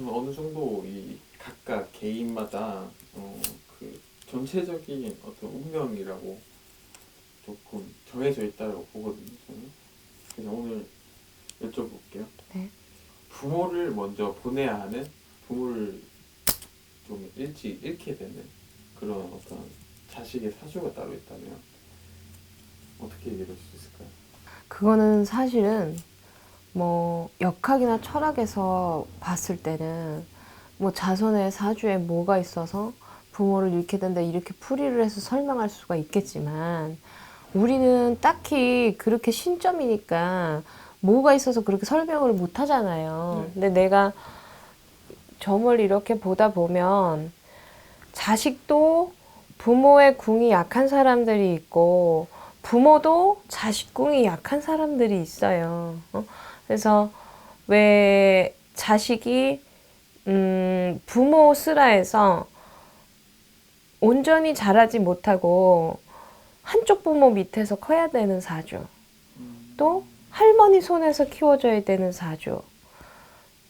저는 어느 정도 이 각각 개인마다 어, 그 전체적인 어떤 운명이라고 조금 정해져 있다고 보거든요. 저는. 그래서 오늘 여쭤볼게요. 네. 부모를 먼저 보내야 하는 부모를 좀 일찍 잃게 되는 그런 어떤 자식의 사주가 따로 있다면 어떻게 얘기할 수 있을까요? 그거는 사실은 뭐 역학이나 철학에서 봤을 때는 뭐 자손의 사주에 뭐가 있어서 부모를 잃게 된다 이렇게 풀이를 해서 설명할 수가 있겠지만 우리는 딱히 그렇게 신점이니까 뭐가 있어서 그렇게 설명을 못 하잖아요. 네. 근데 내가 점을 이렇게 보다 보면 자식도 부모의 궁이 약한 사람들이 있고 부모도 자식 궁이 약한 사람들이 있어요. 어? 그래서 왜 자식이 음, 부모 슬하에서 온전히 자라지 못하고 한쪽 부모 밑에서 커야 되는 사주. 또 할머니 손에서 키워줘야 되는 사주.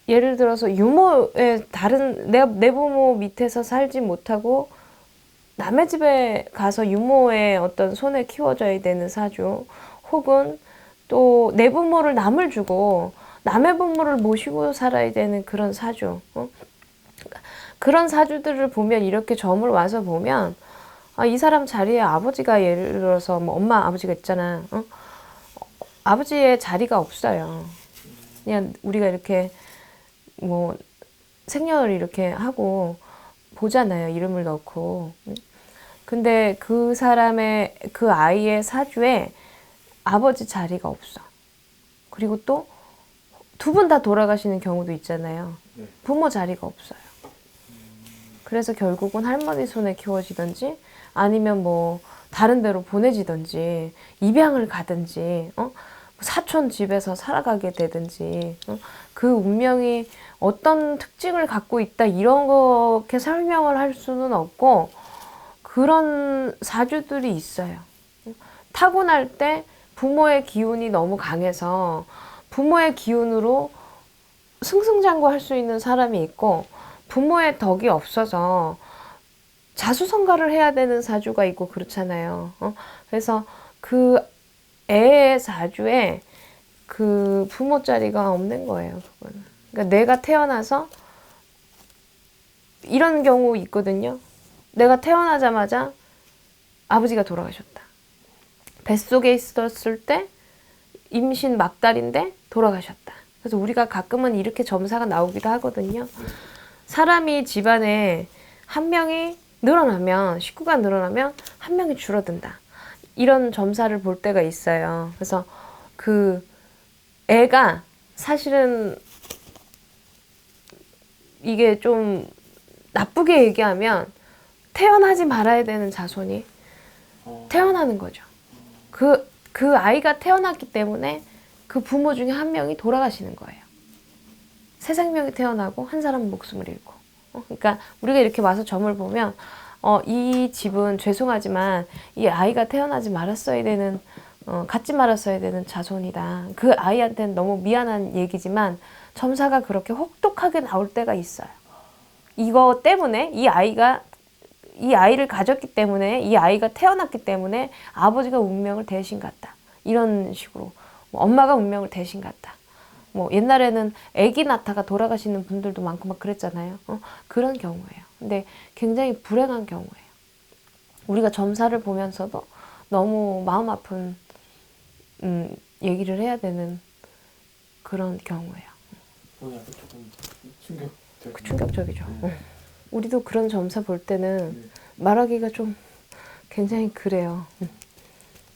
예를 들어서 유모의 다른 내, 내 부모 밑에서 살지 못하고 남의 집에 가서 유모의 어떤 손에 키워줘야 되는 사주. 혹은 또 내 부모를 남을 주고 남의 부모를 모시고 살아야 되는 그런 사주. 어? 그런 사주들을 보면 이렇게 점을 와서 보면 아, 이 사람 자리에 아버지가 예를 들어서 뭐 엄마 아버지가 있잖아. 어? 아버지의 자리가 없어요. 그냥 우리가 이렇게 뭐 생년을 이렇게 하고 보잖아요. 이름을 넣고. 근데 그 사람의 그 아이의 사주에 아버지 자리가 없어. 그리고 또 두 분 다 돌아가시는 경우도 있잖아요. 네. 부모 자리가 없어요. 그래서 결국은 할머니 손에 키워지든지 아니면 뭐 다른 데로 보내지든지 입양을 가든지 어? 사촌 집에서 살아가게 되든지 어? 그 운명이 어떤 특징을 갖고 있다 이런 거렇게 설명을 할 수는 없고 그런 사주들이 있어요. 타고날 때 부모의 기운이 너무 강해서 부모의 기운으로 승승장구할 수 있는 사람이 있고 부모의 덕이 없어서 자수성가를 해야 되는 사주가 있고 그렇잖아요. 어? 그래서 그 애의 사주에 그 부모 자리가 없는 거예요. 그거는. 그러니까 내가 태어나서 이런 경우 있거든요. 내가 태어나자마자 아버지가 돌아가셨다. 뱃속에 있었을 때 임신 막달인데 돌아가셨다. 그래서 우리가 가끔은 이렇게 점사가 나오기도 하거든요. 사람이 집안에 한 명이 늘어나면 식구가 늘어나면 한 명이 줄어든다. 이런 점사를 볼 때가 있어요. 그래서 그 애가 사실은 이게 좀 나쁘게 얘기하면 태어나지 말아야 되는 자손이 어, 태어나는 거죠. 그, 그 아이가 태어났기 때문에 그 부모 중에 한 명이 돌아가시는 거예요. 새 생명이 태어나고 한 사람은 목숨을 잃고. 어, 그러니까 우리가 이렇게 와서 점을 보면 어, 이 집은 죄송하지만 이 아이가 태어나지 말았어야 되는 어, 갖지 말았어야 되는 자손이다. 그 아이한테는 너무 미안한 얘기지만 점사가 그렇게 혹독하게 나올 때가 있어요. 이거 때문에 이 아이가 이 아이를 가졌기 때문에 이 아이가 태어났기 때문에 아버지가 운명을 대신 갔다. 이런 식으로 뭐 엄마가 운명을 대신 갔다. 뭐 옛날에는 아기 낳다가 돌아가시는 분들도 많고 막 그랬잖아요. 어? 그런 경우예요. 근데 굉장히 불행한 경우예요. 우리가 점사를 보면서도 너무 마음 아픈 음, 얘기를 해야 되는 그런 경우예요. 충격. 충격적이죠. 네. 어. 우리도 그런 점사 볼 때는 네. 말하기가 좀 굉장히 그래요. 음.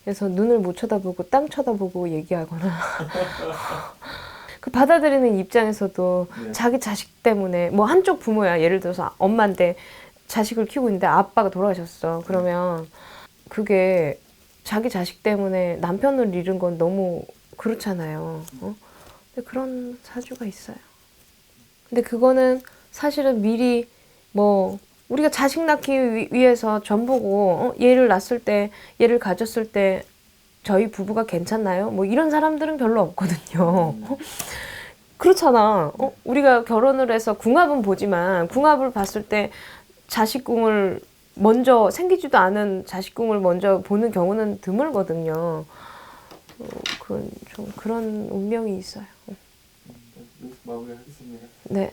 그래서 눈을 못 쳐다보고 땅 쳐다보고 얘기하거나 그 받아들이는 입장에서도 네. 자기 자식 때문에 뭐 한쪽 부모야 예를 들어서 엄마인데 자식을 키우고 있는데 아빠가 돌아가셨어 그러면 그게 자기 자식 때문에 남편을 잃은 건 너무 그렇잖아요 어? 근데 그런 사주가 있어요 근데 그거는 사실은 미리 뭐 우리가 자식 낳기 위- 위해서 전 보고 어? 얘를 낳았을 때 얘를 가졌을 때 저희 부부가 괜찮나요? 뭐 이런 사람들은 별로 없거든요. 음, 그렇잖아. 어? 우리가 결혼을 해서 궁합은 보지만 궁합을 봤을 때 자식궁을 먼저 생기지도 않은 자식궁을 먼저 보는 경우는 드물거든요. 어, 그런 좀 그런 운명이 있어요. 여기서 마무리하겠습니다. 네.